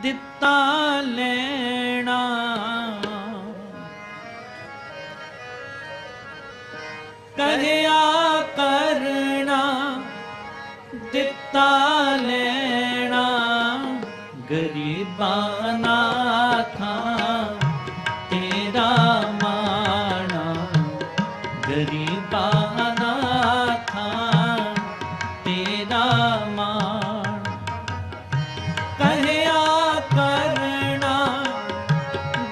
ਦਿੱਤਾ ਲੈਣਾ। ਕਹਿਆ ਕਰਨਾ ਦਿੱਤਾ ਲੈਣਾ। ਗਰੀਬਾਂ ਨਾਥਾਂ ਤੇਰਾ ਮਾਣਾ। ਗਰੀਬਾਂ